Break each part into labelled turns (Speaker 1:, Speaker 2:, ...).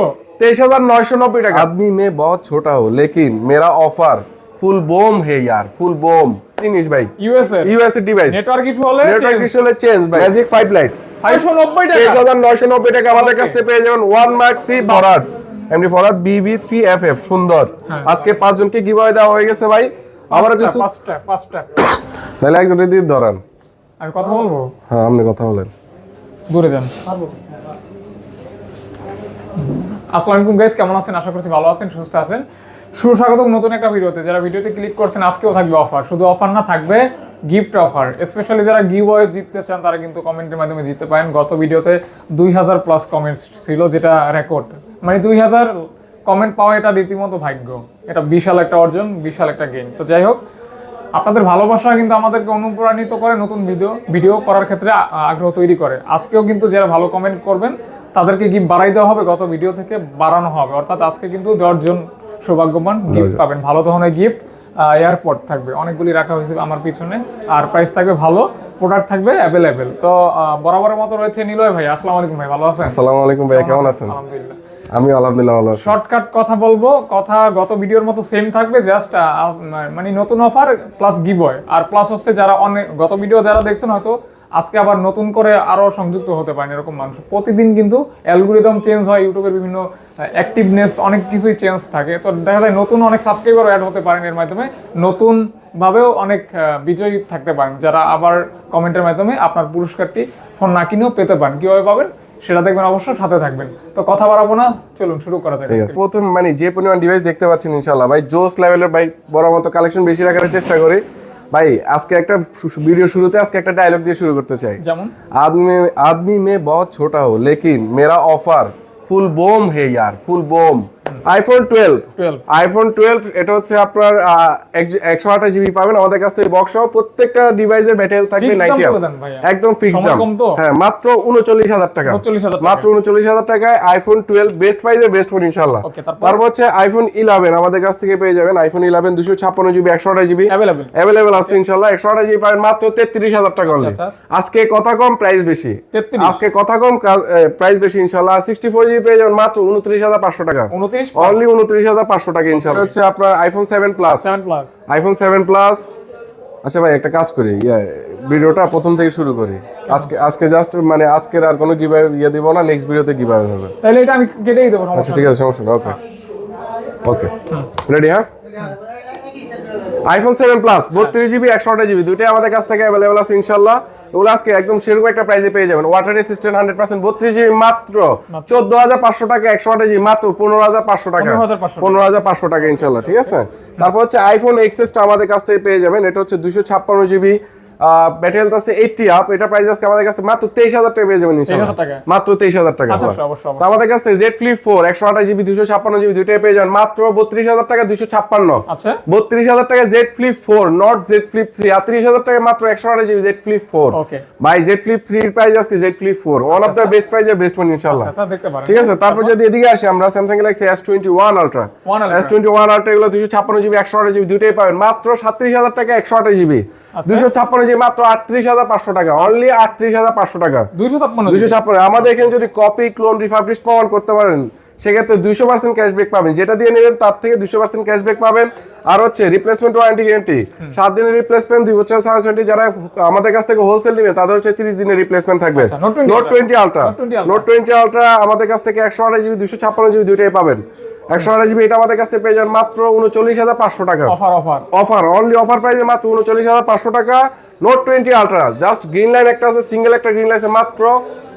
Speaker 1: 23990 টাকা। আদমি লেকিন মেরা অফার ফুল বোম হে ইয়ার ফুল বোম। জিনিস ভাই। USA USA
Speaker 2: device network
Speaker 1: issue হলে
Speaker 2: নেটওয়ার্ক ইস্যু হলে
Speaker 1: চেঞ্জ ভাই। ম্যাজিক
Speaker 2: পাইপলাইন
Speaker 1: 5990
Speaker 2: টাকা।
Speaker 1: আমাদের কাছ থেকে পেয়ে যাবেন 1 মার্ক 3 এমনি বিবি 3 সুন্দর।
Speaker 2: হ্যাঁ।
Speaker 1: আজকে গিভওয়ে দেওয়া হয়ে গেছে ভাই। কিন্তু
Speaker 2: পাঁচটা পাঁচটা।
Speaker 1: তাহলে একজন
Speaker 2: আমি কথা বলব?
Speaker 1: হ্যাঁ আপনি কথা বলেন।
Speaker 2: দূরে যান। আসসালামু আলাইকুম গাইস কেমন আছেন? আশা করছি ভালো আছেন সুস্থ আছেন। সুস্বাগতম নতুন একটা ভিডিওতে। যারা ভিডিওতে ক্লিক করছেন আজকেও থাকবে অফার। শুধু অফার না থাকবে গিফট অফার স্পেশালি যারা গিভ জিততে চান তারা কিন্তু কমেন্টের মাধ্যমে জিততে পারেন। গত ভিডিওতে দুই হাজার প্লাস কমেন্টস ছিল যেটা রেকর্ড মানে দুই হাজার কমেন্ট পাওয়া এটা রীতিমতো ভাগ্য। এটা বিশাল একটা অর্জন বিশাল একটা গেম তো যাই হোক আপনাদের ভালোবাসা কিন্তু আমাদেরকে অনুপ্রাণিত করে নতুন ভিডিও ভিডিও করার ক্ষেত্রে আগ্রহ তৈরি করে। আজকেও কিন্তু যারা ভালো কমেন্ট করবেন তাদেরকে গিফট বাড়াই দেওয়া হবে। গত ভিডিও থেকে বাড়ানো হবে। অর্থাৎ আজকে কিন্তু দশজন সৌভাগ্যবান গিফট পাবেন। ভালো ধরনের গিফট এয়ারপোর্ট থাকবে। অনেকগুলি রাখা হয়েছে আমার পিছনে। আর প্রাইস থাকবে ভালো প্রোডাক্ট থাকবে অ্যাভেলেবেল তো বরাবরের মতো রয়েছে নিলয় ভাই। আসসালামু আলাইকুম ভাই ভালো আছেন?
Speaker 1: আসসালামু আলাইকুম ভাই কেমন আছেন?
Speaker 2: আলহামদুলিল্লাহ।
Speaker 1: আমি আলহামদুলিল্লাহ ভালো আছি।
Speaker 2: শর্টকাট কথা বলব কথা গত ভিডিওর মতো সেম থাকবে জাস্ট মানে নতুন অফার প্লাস গিভওয়ে আর প্লাস হচ্ছে যারা অনেক গত ভিডিও যারা দেখছেন হয়তো আজকে আবার নতুন করে আরও সংযুক্ত হতে পারেন এরকম মানুষ। প্রতিদিন কিন্তু অ্যালগোরিদম চেঞ্জ হয় ইউটিউবের বিভিন্ন অ্যাক্টিভনেস অনেক কিছুই চেঞ্জ থাকে। তো দেখা যায় নতুন অনেক সাবস্ক্রাইবার অ্যাড হতে পারেন এর মাধ্যমে। নতুন ভাবেও অনেক বিজয়ী থাকতে পারেন। যারা আবার কমেন্টের মাধ্যমে আপনার পুরস্কারটি ফোন না কিনেও পেতে পারেন। কীভাবে পাবেন? সেটা দেখবেন অবশ্যই সাথে থাকবেন। তো কথা বাড়াবো না চলুন শুরু করা যাক
Speaker 1: প্রথম মানে যে পরিমাণ ডিভাইস দেখতে পাচ্ছেন ইনশাল্লাহ ভাই জোস লেভেলের ভাই বড় মতো কালেকশন বেশি রাখার চেষ্টা করি। ভাই আজকে একটা ভিডিও শুরুতে আজকে একটা ডায়লগ দিয়ে শুরু করতে চাই।
Speaker 2: যেমন?
Speaker 1: আদমি আদমি মে বহুত ছোটা হো লেকিন মেরা অফার ফুল বোম হে ইয়ার full bomb. IPhone twelve
Speaker 2: 12
Speaker 1: iPhone twelve এটা হচ্ছে আপনার একশো আঠাশ জিবি পাবেন। আমাদের কাছ থেকে বক্স প্রত্যেকটা ডিভাইসের ব্যাটারি থাকবে নাইনটি। একদম ফিক্সড দাম। হ্যাঁ মাত্র উনচল্লিশ হাজার টাকা।
Speaker 2: 39,000
Speaker 1: মাত্র উনচল্লিশ হাজার টাকায় আইফোন টুয়েলভ বেস্ট প্রাইসে বেস্ট ফোন ইনশাল্লাহ
Speaker 2: তারপর?
Speaker 1: হচ্ছে আইফোন ইলেভেন আমাদের কাছ থেকে পেয়ে যাবেন আইফোন ইলেভেন দুশো ছাপ্পান্ন জিবি একশো আঠাশ জিবি
Speaker 2: অ্যাভেলেবেল
Speaker 1: আছে ইনশাল্লাহ একশো আঠাশ জিবি পাবেন মাত্র তেত্রিশ হাজার টাকা only।
Speaker 2: আচ্ছা।
Speaker 1: আজকে কথা কম প্রাইস বেশি।
Speaker 2: 33
Speaker 1: আজকে কথা কম প্রাইস বেশি ইনশাল্লাহ সিক্সটি ফোর জিবি পেয়ে যাবেন মাত্র উনত্রিশ হাজার পাঁচশো টাকা। অনলি উনত্রিশ হাজার পাঁচশো টাকা ইনশাল্লাহ হচ্ছে আপনার iPhone
Speaker 2: seven plus
Speaker 1: iPhone seven plus আচ্ছা ভাই একটা কাজ করি ইয়ে, ভিডিওটা প্রথম থেকে শুরু করি। আজকে আজকে জাস্ট মানে আজকের আর কোনো ইয়ে দিব না নেক্সট ভিডিওতে কীভাবে হবে।
Speaker 2: তাহলে এটা আমি কেটেই দেবো
Speaker 1: আচ্ছা ঠিক আছে সমস্যা না ওকে ওকে রেডি হ্যাঁ? আইফোন সেভেন প্লাস বত্রিশ জিবি একশো আঠাশ জিবি দুইটাই আমাদের কাছ থেকে অ্যাভেলেবল আছে ইনশাল্লাহ এগুলো আজকে একদম সেরকম একটা প্রাইসে পেয়ে যাবেন। ওয়াটার রেসিস্ট্যান্ট হান্ড্রেড পার্সেন্ট বত্রিশ জিবি মাত্র। চোদ্দ হাজার পাঁচশো টাকা একশো আঠাশ জিবি মাত্র পনেরো হাজার পাঁচশো টাকা। পনেরো হাজার পাঁচশো টাকা। ইনশাল্লাহ ঠিক আছে? তারপর হচ্ছে আইফোন এক্সেসটা আমাদের কাছ থেকে পেয়ে যাবেন এটা হচ্ছে দুশো ছাপ্পান্ন জিবি ব্যাটারি হেলথ আছে এইটটি আপ এটা প্রাইস আজকে আমাদের কাছে মাত্র তেইশ হাজার টাকা পেয়ে যাবেন
Speaker 2: 23,000 টাকা।
Speaker 1: মাত্র তেইশ হাজার টাকা। আবার।
Speaker 2: অবশ্যই, অবশ্যই।
Speaker 1: তো আমাদের কাছে জেড ফ্লিপ ফোর একশো আঠাশ জিবি দুশো ছাপ্পান্ন জিবি দুইটাই পেয়ে যাবেন। মাত্র বত্রিশ হাজার টাকা দুশো ছাপ্পান্ন।
Speaker 2: আচ্ছা।
Speaker 1: বত্রিশ হাজার টাকা Z flip four not Z flip three আর ত্রিশ হাজার টাকা মাত্র একশো আঠাশ জিবি জেড ফ্লিপ ফোর. ভাই জেড ফ্লিপ থ্রি প্রাইস আজকে Z flip four one of the best price best
Speaker 2: আচ্ছা দেখতে পারেন।
Speaker 1: ঠিক আছে? তারপর যদি এদিকে আসি আমরা Samsung Galaxy S twenty
Speaker 2: one ultra
Speaker 1: Ultra। S twenty one ultra এগুলো দুশো ছাপ্পান্ন জিবি একশো আঠাশ জিবি দুইটাই পাবেন। মাত্র সাতত্রিশ হাজার টাকা একশো আঠাশ জিবি। দুশো ছাপ্পান্ন মাত্র আটত্রিশ হাজার পাঁচশো টাকা। অনলি আটত্রিশ হাজার পাঁচশো টাকা।
Speaker 2: দুইশো ছাপ্পান্ন
Speaker 1: দুইশো ছাপ্পান্ন। আমাদের এখানে যদি কপি ক্লোন রিফাবলিশ প্রমাণ করতে পারেন সেক্ষেত্রে দুইশো পার্সেন্ট ক্যাশব্যাক পাবেন। যেটা দিয়ে নেবেন তার থেকে দুইশো পার্সেন্ট ক্যাশব্যাক পাবেন। আর হচ্ছে রিপ্লেসমেন্ট ওয়ারেন্টি গ্যারান্টি সাত দিনের রিপ্লেসমেন্ট দুই বছর সার্ভিস ওয়ারেন্টি যারা আমাদের কাছ থেকে হোলসেল নেবে তাদের হচ্ছে তিরিশ দিনের রিপ্লেসমেন্ট থাকবে।
Speaker 2: আচ্ছা, 20 note
Speaker 1: twenty ultra
Speaker 2: Note 20
Speaker 1: note twenty ultra আমাদের কাছ থেকে একশো আঠাশ জিবি দুশো ছাপ্পান্ন জিবি দুইটাই পাবেন। একশো আঠাশ জিবি এটা আমাদের কাছ পেয়ে যাবেন মাত্র উনচল্লিশ হাজার পাঁচশো টাকা।
Speaker 2: Offer offer.
Speaker 1: Offer only offer প্রাইসে মাত্র উনচল্লিশ হাজার পাঁচশো টাকা। Note twenty ultra just green line একটা আছে সিঙ্গেল একটা গ্রিন লাইন আছে মাত্র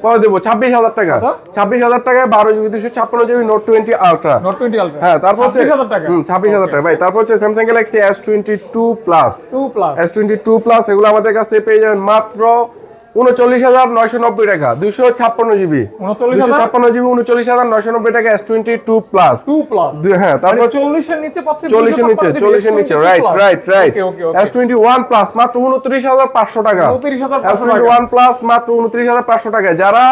Speaker 1: কত দেবো? ছাব্বিশ হাজার টাকা। ছাব্বিশ হাজার টাকায় বারো জিবি দুশো ছাপ্পান্ন GB note twenty ultra
Speaker 2: note twenty ultra
Speaker 1: হ্যাঁ তারপর হচ্ছে
Speaker 2: হাজার টাকা।
Speaker 1: ছাব্বিশ হাজার টাকা। ভাই তারপর হচ্ছে Samsung Galaxy S twenty two plus
Speaker 2: two plus
Speaker 1: S twenty two plus এগুলো আমাদের কাছ থেকে পেয়ে যাবেন মাত্র উনচল্লিশ হাজার নয়শো নব্বই টাকা দুশো ছাপ্পান্ন জিবি। দুশো ছাপ্পান্ন জিবি উনচল্লিশ হাজার নয়শো নব্বই টাকা S twenty two plus
Speaker 2: two plus
Speaker 1: হ্যাঁ তারপর
Speaker 2: চল্লিশের নিচে
Speaker 1: চল্লিশের নিচে চল্লিশের নিচে right
Speaker 2: right right
Speaker 1: S twenty one plus মাত্র উনত্রিশ হাজার পাঁচশো টাকা।
Speaker 2: 29,500
Speaker 1: এস টোয়েন্টি ওয়ান প্লাস মাত্র উনত্রিশ হাজার পাঁচশো টাকা। যারা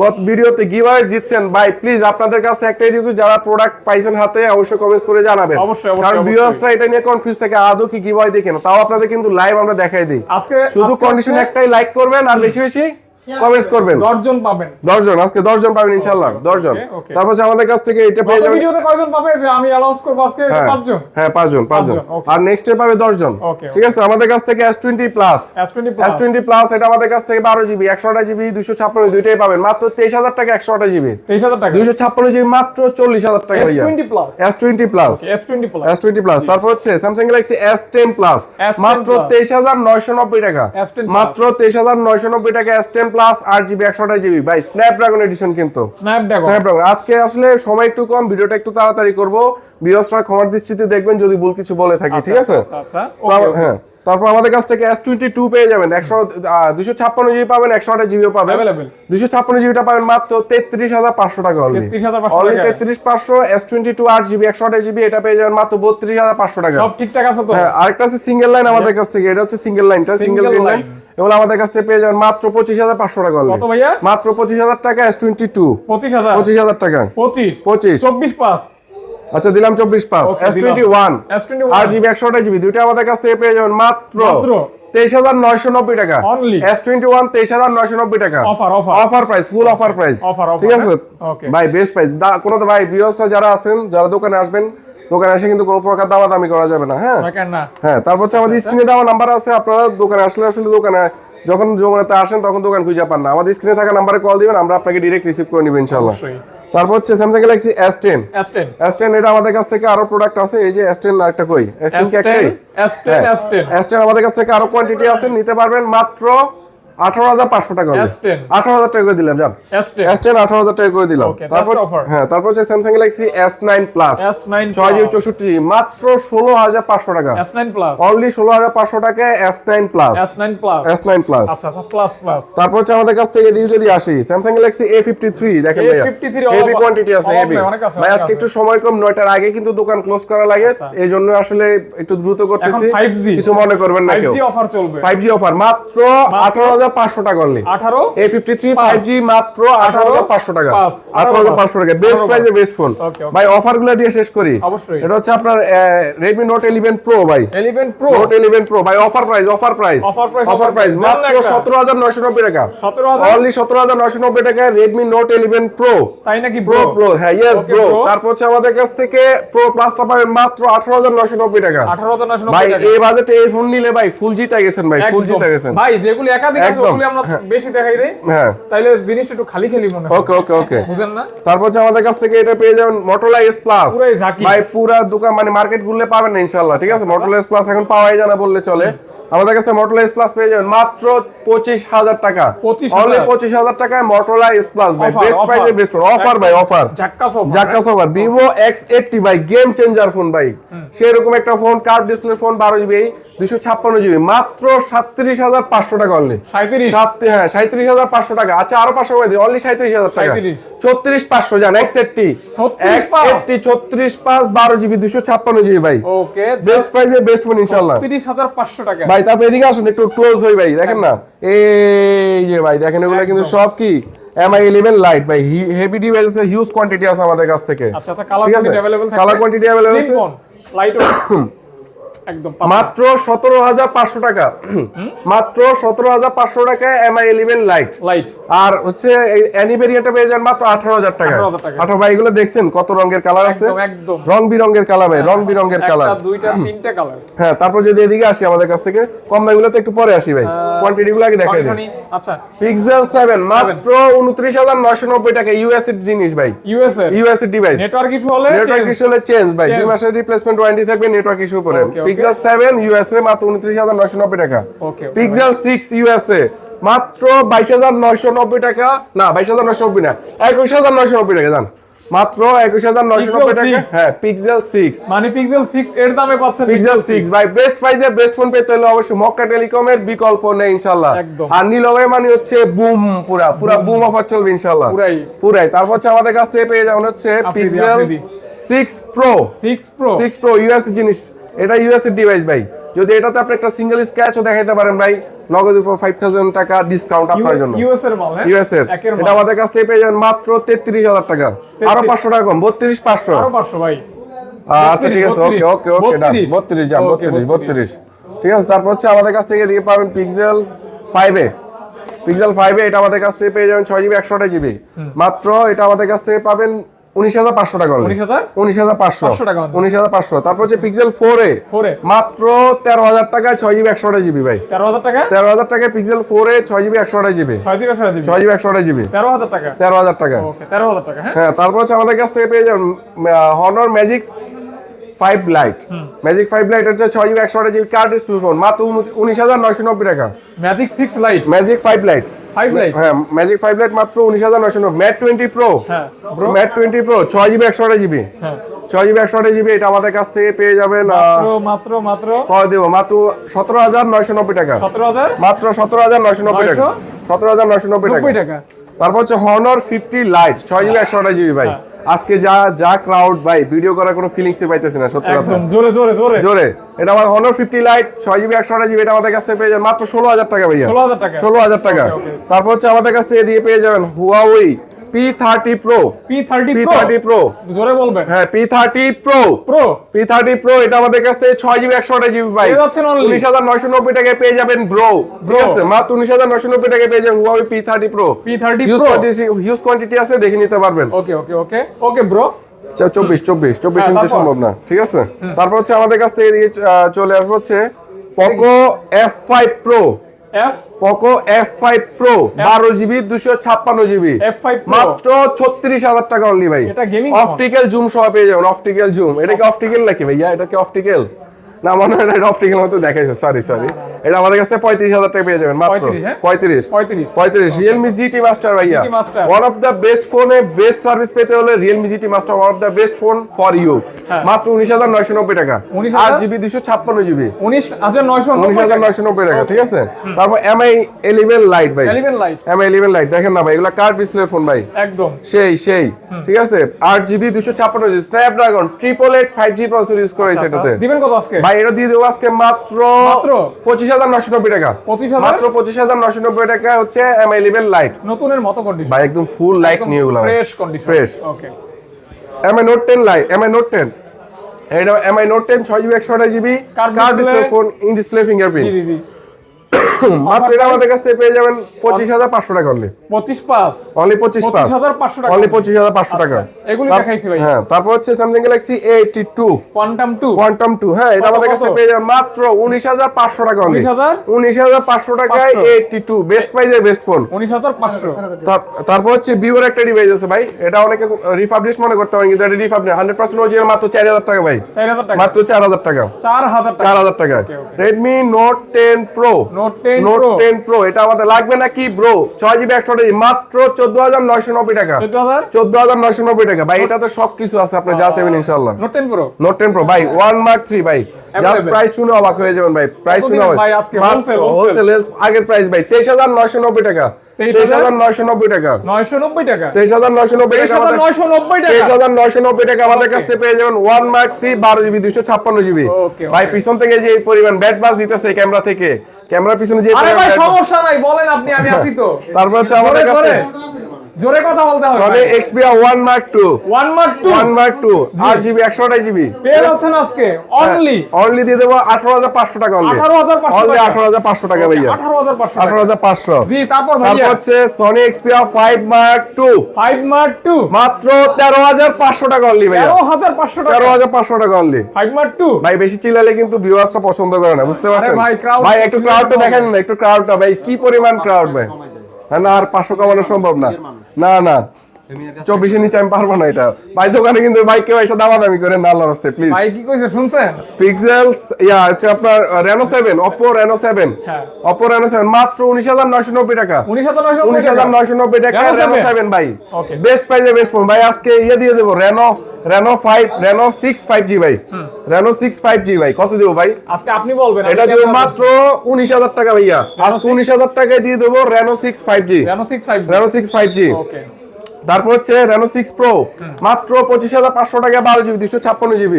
Speaker 1: গত ভিডিওতে গিভার জিতছেন। ভাই প্লিজ আপনাদের কাছে একটাই রিকোয়েস্ট যারা প্রোডাক্ট পাইছেন হাতে অবশ্যই কমেন্টস করে জানাবেন।
Speaker 2: অবশ্যই, অবশ্যই,
Speaker 1: কারণ। ভিউয়ার্সরা এটা নিয়ে কনফিউজ থাকে আদৌ কি গিভার দেখেন তাও আপনাদের কিন্তু লাইভ আমরা দেখাই দিই।
Speaker 2: আজকে
Speaker 1: শুধু কন্ডিশন একটাই লাইক করবেন আর বেশি বেশি কমেন্টস করবেন।
Speaker 2: দশজন পাবেন।
Speaker 1: দশজন আজকে দশজন পাবেন ইনশাল্লাহ দশজন।
Speaker 2: okay, okay.
Speaker 1: তারপর আমাদের কাছ থেকে এটা পেয়ে যাবেন
Speaker 2: ভিডিওতে কয়জন পাবে? যে আমি অ্যালাউন্স করব আজকে
Speaker 1: হ্যাঁ,
Speaker 2: পাঁচজন।
Speaker 1: হ্যাঁ পাঁচজন পাঁচজন।
Speaker 2: পাঁচজন, okay.
Speaker 1: আর নেক্সট পাবে দশজন।
Speaker 2: Okay,
Speaker 1: ঠিক আছে? আমাদের কাছ থেকে S twenty plus
Speaker 2: S twenty
Speaker 1: S twenty plus এটা আমাদের কাছ থেকে বারো জিবি একশো আঠাশ জিবি দুশো ছাপ্পান্ন দুইটাই পাবেন। মাত্র তেইশ হাজার টাকা একশো আঠাশ জিবি
Speaker 2: তেইশ হাজার টাকা।
Speaker 1: দুইশো ছাপ্পান্ন জিবি মাত্র চল্লিশ হাজার টাকা
Speaker 2: S twenty plus
Speaker 1: S twenty plus
Speaker 2: S twenty plus
Speaker 1: S twenty plus তারপর হচ্ছে গ্যালাক্সি এস টেন প্লাস মাত্র
Speaker 2: Plus।
Speaker 1: তেইশ হাজার নয়শো নব্বই টাকা।
Speaker 2: S10
Speaker 1: মাত্র তেইশ হাজার নয়শো নব্বই টাকা এস টেন প্লাস আট জিবি একশো আঠাশ জিবি ভাই স্ন্যাপড্রাগন এডিশন কিন্তু।
Speaker 2: স্ন্যাপড্রাগন
Speaker 1: আজকে আসলে সময় একটু কম ভিডিওটা একটু তাড়াতাড়ি করব। বিয়সরা ক্ষমার দৃষ্টিতে দেখবেন যদি ভুল কিছু বলে থাকি ঠিক আছে?
Speaker 2: আচ্ছা আচ্ছা।
Speaker 1: হ্যাঁ তারপর আমাদের কাছ থেকে এস টোয়েন্টি টু পেয়ে যাবেন। একশো দুশো ছাপ্পান্ন জিবি পাবেন একশো আঠাশ জিবিও পাবেন। দুশো ছাপ্পান্ন জিবিটা পাবেন মাত্র তেত্রিশ হাজার পাঁচশো টাকা অলরেডি
Speaker 2: 33,500
Speaker 1: অলরেডি
Speaker 2: টাকায়।
Speaker 1: তেত্রিশ পাঁচশো এস টোয়েন্টি টু আট জিবি একশো আঠাশ জিবি এটা পেয়ে যাবেন মাত্র বত্রিশ হাজার পাঁচশো টাকা।
Speaker 2: সব ঠিকঠাক আছে তো?
Speaker 1: হ্যাঁ আরেকটা আছে সিঙ্গেল লাইন আমাদের কাছ থেকে এটা হচ্ছে সিঙ্গেল লাইনটা সিঙ্গেল লাইন। এগুলো আমাদের কাছ থেকে পেয়ে যাবেন মাত্র পঁচিশ হাজার পাঁচশো টাকা
Speaker 2: কত ভাইয়া?
Speaker 1: মাত্র পঁচিশ হাজার টাকা এস টোয়েন্টি টু
Speaker 2: পঁচিশ হাজার।
Speaker 1: পঁচিশ হাজার টাকা।
Speaker 2: পঁচিশ।
Speaker 1: পঁচিশ।
Speaker 2: চব্বিশ পাঁচ।
Speaker 1: আচ্ছা দিলাম চব্বিশ পাঁচ। S twenty one
Speaker 2: S twenty
Speaker 1: আট জিবি একশো আঠাশ জিবি দুইটা আমাদের কাছ থেকে পেয়ে যাবেন মাত্র
Speaker 2: মাত্র।
Speaker 1: তেইশ হাজার নয়শো নব্বই টাকা। এস টোয়েন্টি ওয়ান তেইশ হাজার নয়শো নব্বই টাকা।
Speaker 2: Offer। Offer
Speaker 1: price full offer price
Speaker 2: offer,
Speaker 1: ঠিক আছে? ভাই বেস্ট প্রাইস কোনো ভাই বিয়সরা যারা আছেন যারা দোকানে আসবেন দোকানে এসে কিন্তু কোনো প্রকার দামাদামি করা যাবে না হ্যাঁ? হ্যাঁ তারপর হচ্ছে আমাদের স্ক্রিনে দেওয়া নাম্বার আছে আপনারা দোকানে আসলে আসলে দোকানে যখন আসেন তখন দোকান খুঁজে পান না। আমাদের স্ক্রিনে থাকা নাম্বারে কল দিবেন আমরা আপনাকে ডিরেক্ট রিসিভ করে নিব ইনশাআল্লাহ। তারপর হচ্ছে Samsung Galaxy S ten
Speaker 2: S ten
Speaker 1: S ten এটা আমাদের কাছ থেকে আরও প্রোডাক্ট আছে এই যে এস টেন আরেকটা কই? এস টেন
Speaker 2: এস
Speaker 1: কি একটাই?
Speaker 2: Ten S ten S ten
Speaker 1: S ten আমাদের কাছ থেকে আরও কোয়ান্টিটি আছে নিতে পারবেন মাত্র আঠারো হাজার পাঁচশো টাকা আঠারো হাজার টাকা করে দিলাম জান
Speaker 2: এস টেন
Speaker 1: আঠারো হাজার টাকা করে দিলাম। তারপর হ্যাঁ তারপর হচ্ছে Samsung Galaxy S nine plus
Speaker 2: S nine
Speaker 1: ছয় জিবি চৌষট্টি মাত্র ষোলো হাজার পাঁচশো টাকা।
Speaker 2: এস নাইন প্লাস
Speaker 1: অনলি ষোলো হাজার পাঁচশো টাকায় S nine plus
Speaker 2: S nine plus
Speaker 1: S nine plus
Speaker 2: আচ্ছা আচ্ছা প্লাস প্লাস
Speaker 1: তারপর হচ্ছে আমাদের কাছ থেকে এদিকে যদি আসি Samsung Galaxy A fifty three দেখেন ভাইয়া। হেভি কোয়ান্টিটি আছে হেভি
Speaker 2: নেই, অনেক আছে,
Speaker 1: ভাই আজকে একটু সময় কম নয়টার আগে কিন্তু দোকান ক্লোজ করা লাগে। এই জন্য আসলে একটু দ্রুত করতেছি।
Speaker 2: 5G
Speaker 1: কিছু মনে করবেন না
Speaker 2: ফাইভ
Speaker 1: কেউ।
Speaker 2: জি অফার চলবে
Speaker 1: ফাইভ জি অফার মাত্র আঠারো হাজার পাঁচশো টাকা অনলি
Speaker 2: আঠারো?
Speaker 1: A fifty three five G মাত্র আঠারো পাঁচশো টাকা। আঠারো হাজার পাঁচশো টাকা। বেস্ট প্রাইসে বেস্ট ফোন
Speaker 2: Okay, okay.
Speaker 1: ভাই অফারগুলো দিয়ে শেষ করি।
Speaker 2: অবশ্যই।
Speaker 1: এটা হচ্ছে আপনার রেডমি নোট ইলেভেন প্রো ভাই।
Speaker 2: Eleven pro
Speaker 1: note eleven pro ভাই offer price offer price
Speaker 2: Offer price, offer price
Speaker 1: মাত্র সতেরো হাজার নয়শো নব্বই টাকা।
Speaker 2: সতেরো হাজার?
Speaker 1: অনলি সতেরো হাজার নয়শো নব্বই টাকা রেডমি নোট ইলেভেন প্রো
Speaker 2: তাই নাকি
Speaker 1: প্রো
Speaker 2: প্রো
Speaker 1: প্রো হ্যাঁ ইয়েস
Speaker 2: Okay,
Speaker 1: তারপর হচ্ছে আমাদের কাছ থেকে প্রো প্লাসটা পাবেন মাত্র আঠারো হাজার নয়শো নব্বই টাকা।
Speaker 2: আঠারো হাজার নয়শো
Speaker 1: ভাই এই বাজেটে এই ফোন নিলে ভাই ফুল জিতে গেছেন ভাই ফুল। জিতে গেছেন।
Speaker 2: ভাই যেগুলি একাধিক
Speaker 1: একদম।
Speaker 2: আমরা বেশি দেখাই দেই।
Speaker 1: হ্যাঁ।
Speaker 2: জিনিসটা একটু খালি খালি মনে হয়।
Speaker 1: ওকে ওকে ওকে।
Speaker 2: বুঝেন না?
Speaker 1: তারপর যে আমাদের কাছ থেকে এটা পেয়ে যাবেন মোটরলা এস প্লাস ভাই পুরা দোকান মানে মার্কেট ঘুরলে পাবেন ঠিক আছে? মোটরলা এস প্লাস এখন পাওয়াই যায় না বললে চলে। আমাদের কাছে মোটরলা এস প্লাস পেয়ে যাবেন মাত্র পঁচিশ হাজার টাকা। অনলি পঁচিশ হাজার টাকায় মোটরলা এস প্লাস ভাই। বেস্ট। প্রাইসে বেস্ট অফার ভাই অফার জাক্কা সবার ভিভো এক্স এইটটি ভাই গেম চেঞ্জার ফোন ভাই। সেরকম একটা ফোন কার্ভ ডিসপ্লে ফোন বারো জিবি দুশো ছাপ্পান্ন জিবি মাত্র সাতত্রিশ হাজার পাঁচশো টাকা অনলি
Speaker 2: সাঁত্রিশ
Speaker 1: সাত- হ্যাঁ সাঁত্রিশ হাজার পাঁচশো টাকা। আচ্ছা আরও পাঁচশো করে দিই। অনলি সাঁত্রিশ হাজার টাকা।
Speaker 2: 37
Speaker 1: চৌত্রিশ পাঁচশো জান এক্স এইটটি এক্স
Speaker 2: পাঁচ।
Speaker 1: এইটটি ছত্রিশ পাঁচ বারো জিবি দুশো ছাপ্পান্ন জিবি ভাই।
Speaker 2: ওকে
Speaker 1: বেস্ট প্রাইসে বেস্ট ফোন ইনশাল্লাহ
Speaker 2: তিরিশ হাজার পাঁচশো টাকা।
Speaker 1: ভাই তারপর এদিকে আসুন একটু ক্লোজ হই ভাই দেখেন না এই যে ভাই দেখেন এগুলো কিন্তু সব কি এমআই ইলেভেন লাইট ভাই হেভি ডিভাইস আছে হিউজ কোয়ান্টিটি আছে আমাদের কাছ থেকে
Speaker 2: আচ্ছা আচ্ছা কালার
Speaker 1: ঠিক আছে?
Speaker 2: কোয়ান্টিটি अवेलेबल থাকে
Speaker 1: Color quantity available আছে।
Speaker 2: লাইট একদম।
Speaker 1: মাত্র সতেরো হাজার পাঁচশো টাকা। মাত্র সতেরো হাজার পাঁচশো টাকা এমআই ইলেভেন লাইট
Speaker 2: লাইট
Speaker 1: আর হচ্ছে অ্যানিভেরিয়াটা পেয়ে যান মাত্র আঠারো হাজার
Speaker 2: টাকা।
Speaker 1: আঠারো ভাই এগুলো দেখছেন কত রঙের কালার আছে?
Speaker 2: একদম
Speaker 1: রং বিরঙ্গের কালার ভাই রং বিরঙ্গের কালার
Speaker 2: দুইটা তিনটা কালার
Speaker 1: হ্যাঁ তারপর যদি এদিকে আসি আমাদের কাছ থেকে কম দামগুলোতে একটু পরে আসি ভাই। কোয়ান্টিটি গুলো আগে দেখাই
Speaker 2: আচ্ছা।
Speaker 1: পিক্সেল 7 মাত্র উনত্রিশ হাজার নয়শো নব্বই টাকা ইউএসএ জিনিস ভাই।
Speaker 2: USA
Speaker 1: USA device
Speaker 2: network issue হলে
Speaker 1: নেটওয়ার্ক ইস্যু হলে চেঞ্জ ভাই। দুই। মাসের রিপ্লেসমেন্ট ওয়ারেন্টি থাকবে নেটওয়ার্ক ইস্যু পরে. পিক্সেল সেভেন ইউএসএ এ মাত্র উনত্রিশ হাজার নয়শো নব্বই টাকা।
Speaker 2: ওকে
Speaker 1: পিক্সেল সিক্স ইউএস এ মাত্র বাইশ হাজার নয়শো নব্বই টাকা। না বাইশ হাজার নয়শো নব্বই না একুশ হাজার নয়শো নব্বই টাকা জান। মাত্র একুশ হাজার নয়শো নব্বই টাকা। হ্যাঁ পিক্সেল সিক্স
Speaker 2: মানে পিক্সেল 6 এর দামে পাচ্ছেন
Speaker 1: পিক্সেল সিক্স ভাই বেস্ট প্রাইসে বেস্ট ফোন পেতে হলে অবশ্যই মক্কা টেলিকমের বিকল্প নেই ইনশাল্লাহ। আর নীলভাই মানে হচ্ছে বুম পুরা পুরা বুম অফার চলবে ইনশাল্লাহ
Speaker 2: পুরাই।
Speaker 1: পুরাই। তারপর হচ্ছে আমাদের কাছ থেকে পেয়ে যাবেন হচ্ছে
Speaker 2: pixel
Speaker 1: six pro
Speaker 2: 6 pro
Speaker 1: six pro US জিনিস। এটা ইউএস ডিভাইস ভাই। যদি এটাতে আপনি একটা সিঙ্গেল স্ক্র্যাচও দেখাইতে পারেন ভাই নগদ উপর ফাইভ থাউজেন্ড টাকা ডিসকাউন্ট আপনার জন্য।
Speaker 2: ইউএস এর মাল হ্যাঁ?
Speaker 1: ইউএস এর। এটা আমাদের কাছ থেকে পেয়ে যাবেন মাত্র তেত্রিশ হাজার টাকা। আরও পাঁচশো টাকা কম বত্রিশ পাঁচশো।
Speaker 2: আরও 500 ভাই।
Speaker 1: আচ্ছা ঠিক আছে ওকে ওকে ওকে ডান
Speaker 2: 32
Speaker 1: বত্রিশ যান
Speaker 2: Okay,
Speaker 1: বত্রিশ বত্রিশ। ঠিক আছে তারপর হচ্ছে আমাদের কাছ থেকে দিয়ে পাবেন পিক্সেল ফাইভে পিক্সেল ফাইভে এটা আমাদের কাছ থেকে পেয়ে যাবেন ছয় জিবি একশো জিবি মাত্র এটা আমাদের কাছ থেকে পাবেন উনিশ হাজার পাঁচশো টাকা
Speaker 2: 19,000?
Speaker 1: উনিশ হাজার? পাঁচশো।
Speaker 2: টাকা
Speaker 1: উনিশ হাজার পাঁচশো। তারপর হচ্ছে পিক্সেল ফোরে
Speaker 2: ফোরে
Speaker 1: মাত্র তেরো হাজার টাকায় ছয় জিবি একশো জিবি ভাই।
Speaker 2: 13000 টাকা
Speaker 1: তেরো হাজার টাকায় পিক্সেল ফোরে ছয় জিবি একশো জিবি
Speaker 2: 6 জিবি ফেরত
Speaker 1: ছয় জিবি একশো জিবি
Speaker 2: 13000 টাকা
Speaker 1: তেরো হাজার টাকা
Speaker 2: 13000 টাকা হ্যাঁ।
Speaker 1: হ্যাঁ তারপর হচ্ছে আমাদের কাছ থেকে পেয়ে Honor magic five lite magic five lite হচ্ছে ছয় জিবি একশো জিবি কার্ড ডিসপ্লে ফোন মাত্র উনিশ হাজার নয়শো নব্বই টাকা।
Speaker 2: Magic 6
Speaker 1: lite magic
Speaker 2: five lite
Speaker 1: হ্যাঁ ম্যাজিক ফাইভ লাইট মাত্র উনিশ হাজার নয়শো ম্যাট টোয়েন্টি প্রো
Speaker 2: হ্যাঁ
Speaker 1: ম্যাট টোয়েন্টি প্রো ছয় জিবি একশো জিবি
Speaker 2: হ্যাঁ।
Speaker 1: ছয় জিবি একশো জিবি এটা আমাদের কাছ থেকে পেয়ে যাবেন
Speaker 2: মাত্র মাত্র
Speaker 1: কয় দেবো মাত্র সতেরো হাজার নয়শো নব্বই টাকা।
Speaker 2: 17000
Speaker 1: মাত্র সতেরো হাজার নয়শো নব্বই টাকা। সতেরো হাজার নয়শো নব্বই টাকা। তারপর হচ্ছে হনর ফিফটি লাইট ছয় জিবি একশো জিবি ভাই।
Speaker 2: হ্যাঁ।
Speaker 1: আজকে যা যা ক্রাউড ভাই ভিডিও করার কোনো ফিলিংস পাইতেছে না সত্যি কথা।
Speaker 2: জোরে জোরে জোরে।
Speaker 1: জোরে। এটা আমার Honor 50 লাইট 6 জিবি 128 জিবি এটা আমাদের কাছ থেকে পেয়ে যাবেন মাত্র 16000 টাকা ভাইয়া।
Speaker 2: 16000 টাকা।
Speaker 1: 16000 টাকা। তারপর হচ্ছে আমাদের কাছ থেকে দিয়ে পেয়ে যাবেন
Speaker 2: Huawei ভাই
Speaker 1: হ্যাঁ,
Speaker 2: পেয়ে
Speaker 1: যাবেন পেয়ে যাবেন কোয়ান্টিটি আছে দেখে নিতে পারবেন।
Speaker 2: ওকে ব্রো
Speaker 1: চব্বিশ চব্বিশ চব্বিশ সম্ভব ঠিক আছে? তারপর হচ্ছে আমাদের কাছ থেকে চলে আসব হচ্ছে Poco F five
Speaker 2: pro
Speaker 1: Poco F five pro বারো জিবি দুশো ছাপ্পান্ন জিবি
Speaker 2: F5 Pro।
Speaker 1: মাত্র ছত্রিশ হাজার টাকা অনলি ভাই। অপটিক্যাল জুম সহ পেয়ে যাবেন অপটিক্যাল জুম এটা কি অপটিক্যাল নাকি ভাইয়া? এটা কি অপটিক্যাল না মনে হয় না এটা অপটিক্যাল মতো দেখাইছে সরি সরি এটা আমাদের কাছে পঁয়ত্রিশ হাজার টাকা পেয়ে যাবেন মাত্র।
Speaker 2: 35, হ্যাঁ?
Speaker 1: পঁয়ত্রিশ। পঁয়ত্রিশ। রিয়েলমি জিটি মাস্টার ভাইয়া। ওয়ান অফ দ্য বেস্ট ফোনে বেস্ট সার্ভিস পেতে হলে Realme GT master one of the best phone for
Speaker 2: you.
Speaker 1: মাত্র উনিশ হাজার নয়শো নব্বই টাকা। আট জিবি দুশো ছাপ্পান্ন জিবি
Speaker 2: 19990
Speaker 1: উনিশ হাজার নয়শো নব্বই টাকা ঠিক আছে? তারপর এমআই ইলেভেন লাইট ভাই।
Speaker 2: 11 লাইট
Speaker 1: এমআই লাইট দেখেন না ভাই এগুলা কার ডিসপ্লে ফোন ভাই।
Speaker 2: একদম।
Speaker 1: সেই সেই। ঠিক আছে? আট জিবি দুশো ছাপ্পান্ন GB Snapdragon triple eight five G processor use করে
Speaker 2: আচ্ছা,
Speaker 1: এটাতে।
Speaker 2: দিবেন কত আজকে?
Speaker 1: ভাই এটা দিয়ে দেবো আজকে মাত্র
Speaker 2: মাত্র?
Speaker 1: পঁচিশ হাজার নশো নব্বই টাকা।
Speaker 2: 25,000?
Speaker 1: মাত্র পঁচিশ হাজার নশো নব্বই টাকা হচ্ছে ইলেভেন লাইট
Speaker 2: নতুনের মতো কন্ডিশন
Speaker 1: ভাই একদম ফুল লাইট নিয়ে গেলাম
Speaker 2: fresh condition
Speaker 1: fresh
Speaker 2: okay
Speaker 1: MI note ten lite MI note ten এটা এমআই নোট টেন ছয় জিবি একশো আঠাশ GB car.
Speaker 2: Display
Speaker 1: phone in display fingerprint
Speaker 2: জি জি।
Speaker 1: মাত্র এটা আমাদের কাছ থেকে পেয়ে যাবেন পঁচিশ হাজার পাঁচশো টাকা অনলি
Speaker 2: 25 পাস
Speaker 1: অনলি পঁচিশ পাঁচ।
Speaker 2: 25,500 টাকা।
Speaker 1: অনলি পঁচিশ হাজার পাঁচশো টাকা।
Speaker 2: আচ্ছা, এগুলি দেখাইছি ভাই।
Speaker 1: হ্যাঁ তারপর হচ্ছে Samsung Galaxy A eighty two
Speaker 2: quantum 2
Speaker 1: quantum two হ্যাঁ এটা আমাদের কাছে? পেয়ে যাবেন মাত্র উনিশ হাজার পাঁচশো টাকা অনলি
Speaker 2: 19,000?
Speaker 1: উনিশ হাজার পাঁচশো টাকায়
Speaker 2: 500
Speaker 1: এইটটি টু বেস্ট প্রাইজের বেস্ট ফোন
Speaker 2: 19500
Speaker 1: তারপর হচ্ছে ভিভোর একটা ডিভাইস আছে ভাই। এটা অনেকে রিফাবলিশ মনে করতে পারেন কিন্তু এটা রিফাবলিশ হান্ড্রেড পার্সেন্ট অরিজিনাল মাত্র চার হাজার টাকা ভাই।
Speaker 2: 4000 টাকা।
Speaker 1: মাত্র চার হাজার টাকা।
Speaker 2: 4000 টাকা।
Speaker 1: চার হাজার টাকা. Redmi note ten pro
Speaker 2: note 10 note
Speaker 1: ten pro এটা আমাদের লাগবে নাকি? ব্রো ছয় জিবি একশো মাত্র চোদ্দ হাজার নয়শো নব্বই টাকা। চোদ্দ হাজার? নয়শো নব্বই টাকা। ভাই এটাতে সব আছে আপনি যা চাইবেন ইনশাল্লাহ
Speaker 2: note 10 pro
Speaker 1: note ten pro ভাই ওয়ান মার্ক থ্রি ভাই। জাস্ট প্রাইস শুনে অবাক হয়ে যাবেন ভাই। প্রাইস শুনে
Speaker 2: দিলেন
Speaker 1: অবাক।
Speaker 2: ভাই আজকে? Wholesale, wholesale।
Speaker 1: হোলসেল আগের প্রাইস ভাই তেইশ হাজার নয়শো নব্বই টাকা। তেইশ হাজার? নয়শো নব্বই টাকা।
Speaker 2: 990 টাকা?
Speaker 1: তেইশ হাজার নয়শো নব্বই টাকা আমাদের
Speaker 2: 990
Speaker 1: তেইশ হাজার নয়শো নব্বই টাকা আমাদের কাছ থেকে পেয়ে যাবেন ওয়ান মার্ক থ্রি বারো জিবি দুইশো ছাপ্পান্ন জিবি ভাই পিছন থেকে যে পরিমাণ ব্যাট বাস দিতেছে ক্যামেরা থেকে ক্যামেরার পিছনে যে
Speaker 2: আরে ভাই সমস্যা নাই বলেন আপনি আমি আছি তো।
Speaker 1: তারপর হচ্ছে আমাদের কাছে
Speaker 2: জোরে। কথা বলতে হবে
Speaker 1: Sony Xperia one mark two
Speaker 2: one mark two
Speaker 1: one mark two আট জিবি একশো আঠাশ জিবি
Speaker 2: পেয়ে যাচ্ছেন আজকে। অনলি
Speaker 1: অনলি দিয়ে দেবো আঠারো হাজার পাঁচশো টাকা অনলি
Speaker 2: 18,500
Speaker 1: অনলি
Speaker 2: টাকা।
Speaker 1: ভাইয়া।
Speaker 2: আঠারো হাজার পাঁচশো
Speaker 1: আঠারো হাজার পাঁচশো।
Speaker 2: জি তারপর
Speaker 1: তারপর হচ্ছে Sony Xperia five mark two
Speaker 2: five mark two
Speaker 1: মাত্র তেরো হাজার পাঁচশো টাকা অনলি ভাইয়া।
Speaker 2: তেরো হাজার পাঁচশো টাকা।
Speaker 1: তেরো হাজার পাঁচশো টাকা অনলি
Speaker 2: ফাইভ মার্ক টু
Speaker 1: ভাই বেশি চিল্লালে কিন্তু ভিউয়ার্সরা পছন্দ করে না বুঝতে পারছেন?
Speaker 2: ভাই,
Speaker 1: একটু ক্রাউডটা দেখেন না একটু ক্রাউডটা ভাই কি পরিমাণ ক্রাউড ভাই? হ্যাঁ, না আর পাঁচশো কমানো সম্ভব না। না না। চব্বিশের নিচে আমি পারব না এটা। ভাই দোকানে কিন্তু ভাই কেউ এসে দামাদামি করে না আল্লাহর হস্তে প্লিজ
Speaker 2: ভাই কি কইছে শুনছেন?
Speaker 1: পিক্সেলস ইয়া হচ্ছে আপনার Reno seven Oppo Reno seven
Speaker 2: হ্যাঁ।
Speaker 1: অপো রেনো সেভেন মাত্র উনিশ হাজার নয়শো নব্বই টাকা।
Speaker 2: উনিশ হাজার নয়শো
Speaker 1: উনিশ হাজার নয়শো নব্বই টাকা রেনো সেভেন ভাই। বেস্ট প্রাইজে বেস্ট ফোন ভাই আজকে ইয়ে দিয়ে দেবো Reno Reno five Reno six five G ভাই। রেনো সিক্স ফাইভ জি ভাই। কত দেবো ভাই?
Speaker 2: আজকে আপনি বলবেন
Speaker 1: এটা দিব মাত্র উনিশ হাজার টাকা ভাইয়া। আজকে উনিশ হাজার টাকায় দিয়ে দেবো Reno six five G
Speaker 2: Reno six five
Speaker 1: Reno six five G
Speaker 2: okay
Speaker 1: তারপর হচ্ছে রেনো সিক্স প্রো মাত্র পঁচিশ হাজার পাঁচশো টাকা বারো জিবি দুশো ছাপ্পান্ন জিবি।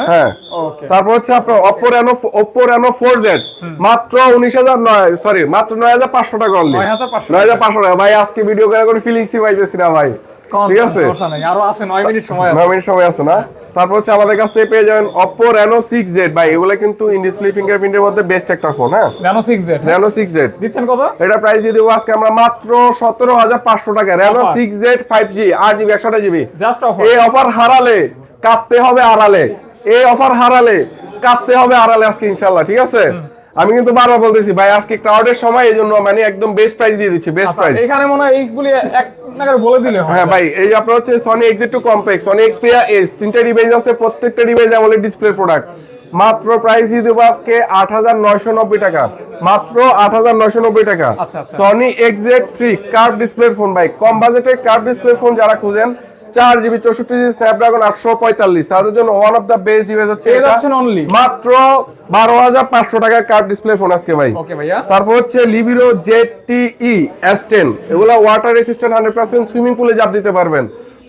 Speaker 2: হ্যাঁ?
Speaker 1: হ্যাঁ।
Speaker 2: ওকে
Speaker 1: তারপর হচ্ছে আপনার Oppo Reno Oppo Reno four Z মাত্র উনিশ হাজার নয় সরি মাত্র নয় হাজার পাঁচশো টাকা অনলি
Speaker 2: 9,500
Speaker 1: নয় হাজার পাঁচশো টাকা। ভাই আজকে ভিডিও করে কোনো ফিলিংসই পাইতেছি না ভাই। ঠিক আছে।
Speaker 2: আরও আছে 9 মিনিট সময় আছে।
Speaker 1: নয় মিনিট সময় আছে না? তারপর হচ্ছে আমাদের কাছ থেকে পেয়ে যাবেন রেনো সিক্স জেড ভাই এগুলো কিন্তু ইন ডিসপ্লে ফিঙ্গারপ্রিন্টের মধ্যে বেস্ট একটা ফোন হ্যাঁ?
Speaker 2: Nano 6Z
Speaker 1: Reno six Z
Speaker 2: দিচ্ছেন কত?
Speaker 1: এটা প্রাইস দিয়ে দেবো আজকে আমরা মাত্র সতেরো হাজার পাঁচশো টাকা। ফাইভ জি আট জিবি একশো
Speaker 2: জাস্ট অফার
Speaker 1: এই অফার হারালে কাঁপতে হবে আড়ালে। এই অফার হারালে কাঁপতে হবে আড়ালে আজকে ইনশাল্লাহ ঠিক আছে? আমি কিন্তু বারবার বলতেছি ভাই আজকে ক্রাউডের সময় এই জন্য মানে একদম বেস্ট প্রাইস দিয়ে দিচ্ছি বেস্ট প্রাইস
Speaker 2: আচ্ছা, এখানে মনে হয় এইগুলি এক নাগারে বলে দিলে হয়।
Speaker 1: ভাই এই আপনার হচ্ছে সনি এক্সিট টু কমপ্লেক্স সনি এক্সপিয়া এস তিনটা ডিভাইস আছে প্রত্যেকটা ডিভাইস আমলে ডিসপ্লে প্রোডাক্ট মাত্র প্রাইস দিয়ে দেবো আজকে আট হাজার নয়শো নব্বই টাকা। মাত্র আট হাজার নয়শো নব্বই টাকা।
Speaker 2: আচ্ছা, আচ্ছা।
Speaker 1: Sony XZ three curve display phone ভাই কম বাজেটের কার্ভ ডিসপ্লে ফোন যারা খুঁজেন চার জিবি চৌষট্টি জিবি স্ন্যাপড্রাগন আটশো পঁয়তাল্লিশ। তাদের জন্য one of the best device হচ্ছে। মাত্র বারো হাজার পাঁচশো টাকার কার্ভ ডিসপ্লে ফোন আজকে ভাই। তারপর হচ্ছে লিভিরো জেড এস টেন এগুলো water resistant hundred percent swimming পুলে জাপ দিতে পারবেন।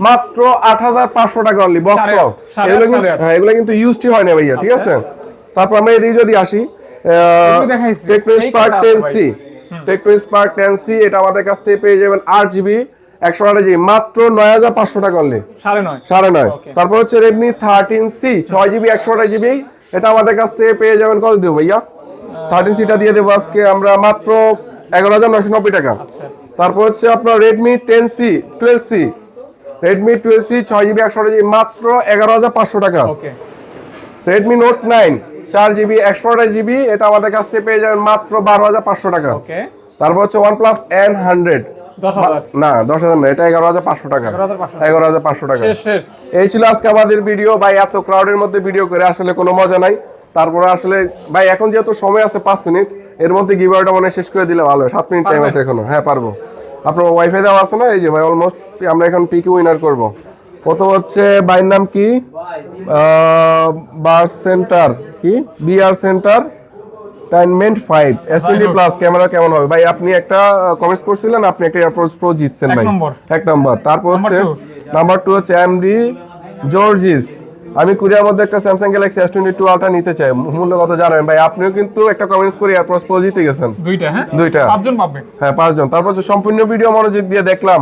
Speaker 1: মাত্র আট হাজার পাঁচশো টাকা অনলি বক্স এগুলো কিন্তু। হ্যাঁ এগুলো কিন্তু ইউজটি হয় না ভাইয়া ঠিক আছে? তারপর আমরা এদিকে যদি আসি
Speaker 2: এগুলো দেখাইছি।
Speaker 1: টেকনো
Speaker 2: এই
Speaker 1: স্পার্ক
Speaker 2: কটা আছে ten
Speaker 1: C Tecno Spark ten C এটা আমাদের কাছ থেকে পেয়ে যাবেন আট জিবি। একশো জিবি মাত্র নয় হাজার পাঁচশো টাকা অনলি
Speaker 2: সাড়ে নয়.
Speaker 1: তারপর হচ্ছে রেডমি থার্টিন সি ছয় জিবি একশো আঠাশ জিবি। এটা আমাদের কাছ থেকে পেয়ে যাবেন কত দেবো ভাইয়া? থার্টিন সিটা দিয়ে দেবো আজকে আমরা মাত্র এগারো হাজার নশো নব্বই টাকা।
Speaker 2: আচ্ছা।
Speaker 1: তারপর হচ্ছে আপনার Redmi ten C twelve C Redmi twelve C ছয় জিবি একশো আঠাশ জিবি মাত্র এগারো হাজার পাঁচশো টাকা। রেডমি নোট নাইন চার জিবি একশো আঠাশ জিবি এটা আমাদের কাছ থেকে পেয়ে যাবেন মাত্র বারো হাজার পাঁচশো টাকা। তারপর হচ্ছে ওয়ান প্লাস এন হান্ড্রেড না দশ হাজার না এটা এগারো হাজার পাঁচশো টাকা। এগারো হাজার পাঁচশো টাকা। এই ছিল আজকে আমাদের ভিডিও। ভাই এত ক্রাউডের মধ্যে ভিডিও করে আসলে কোনো মজা নাই। তারপরে আসলে ভাই এখন যেহেতু সময় আছে পাঁচ মিনিট এর মধ্যে গিভারটা মনে শেষ করে দিলে ভালো। সাত মিনিট টাইম আছে এখনও। হ্যাঁ পারব। আপনার ওয়াইফাই দেওয়া আছে না? এই যে ভাই অলমোস্ট আমরা এখন পিকে উইনার করব। প্রথম হচ্ছে বাইর নাম কি? বার সেন্টার কি? BR centre টাইনমেন্ট five S twenty plus camera কেমন হবে? ভাই আপনি একটা কমেন্টস করছিলেন আপনি একটা এয়ারপোর্ট প্রো জিতছেন ভাই। এক নাম্বার। তারপর হচ্ছে। নাম্বার টু হচ্ছে এমডি জর্জিস আমি কুরিয়ার মধ্যে একটা Samsung Galaxy S twenty two ultra নিতে চাই। মূল্য কত জানেন? ভাই আপনিও কিন্তু একটা কমেন্টস করে এয়ারপোর্ট প্রো জিতে গেছেন।
Speaker 2: দুইটা হ্যাঁ?
Speaker 1: দুইটা।
Speaker 2: পাঁচজন পাবে।
Speaker 1: হ্যাঁ পাঁচজন। তারপর হচ্ছে সম্পূর্ণ ভিডিও মনোযোগ দিয়ে দেখলাম।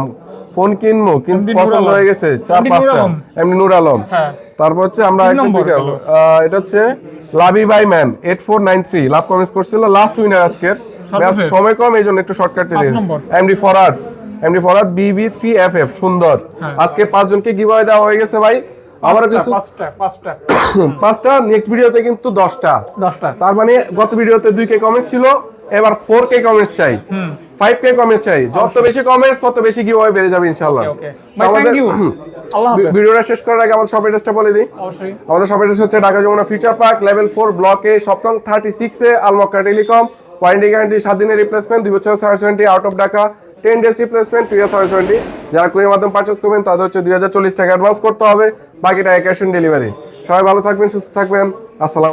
Speaker 1: ফোন কিনবো কিন্তু পছন্দ হয়ে গেছে চার পাঁচটা। এমনি নূর আলম।
Speaker 2: হ্যাঁ।
Speaker 1: তারপর হচ্ছে আমরা এটা হচ্ছে লাভি বাই man eight four nine three love comments করছিল লাস্ট উইনার আজকের। সময় কম এই জন্য একটু শর্টকাট দিয়ে। এমডি ফরাদ এমডি ফরাদ বিবি থ্রি এফ এফ সুন্দর।
Speaker 2: হ্যাঁ।
Speaker 1: আজকে পাঁচজনকে গিভওয়ে দেওয়া হয়ে গেছে ভাই।
Speaker 2: পাঁচটা,
Speaker 1: কিন্তু
Speaker 2: পাঁচটা পাঁচটা।
Speaker 1: পাঁচটা নেক্সট ভিডিওতে কিন্তু দশটা।
Speaker 2: দশটা।
Speaker 1: তার মানে গত ভিডিওতে দুই কে কমেন্টস ছিল এবার ফোর কে কমেন্টস চাই। ফাইভ কে কমেন্টস চাই। যত বেশি কমেন্টস তত বেশি বেড়ে যাবে ইনশাআল্লাহ।
Speaker 2: ওকে থ্যাংক ইউ আল্লাহ হাফেজ।
Speaker 1: ভিডিওটা শেষ করার আগে আমাদের শপ অ্যাড্রেসটা বলে দিই।
Speaker 2: অবশ্যই।
Speaker 1: আমাদের শপ অ্যাড্রেস হচ্ছে Dhaka Jamuna future park level four ব্লকে শপটং থার্টি সিক্সে আলমক্কা টেলিকম ওয়ারেন্টি গ্যারান্টি সাত দিনের রিপ্লেসমেন্ট দুই বছর service warranty out of Dhaka ten days replacement two year service warranty যারা কুড়ির মাধ্যমে পার্চেস করবেন তাদের হচ্ছে দুই হাজার চল্লিশ টাকা অ্যাডভান্স করতে হবে। বাকিটা ক্যাশ অন ডেলিভারি সবাই ভালো থাকবেন সুস্থ থাকবেন। আসসালাম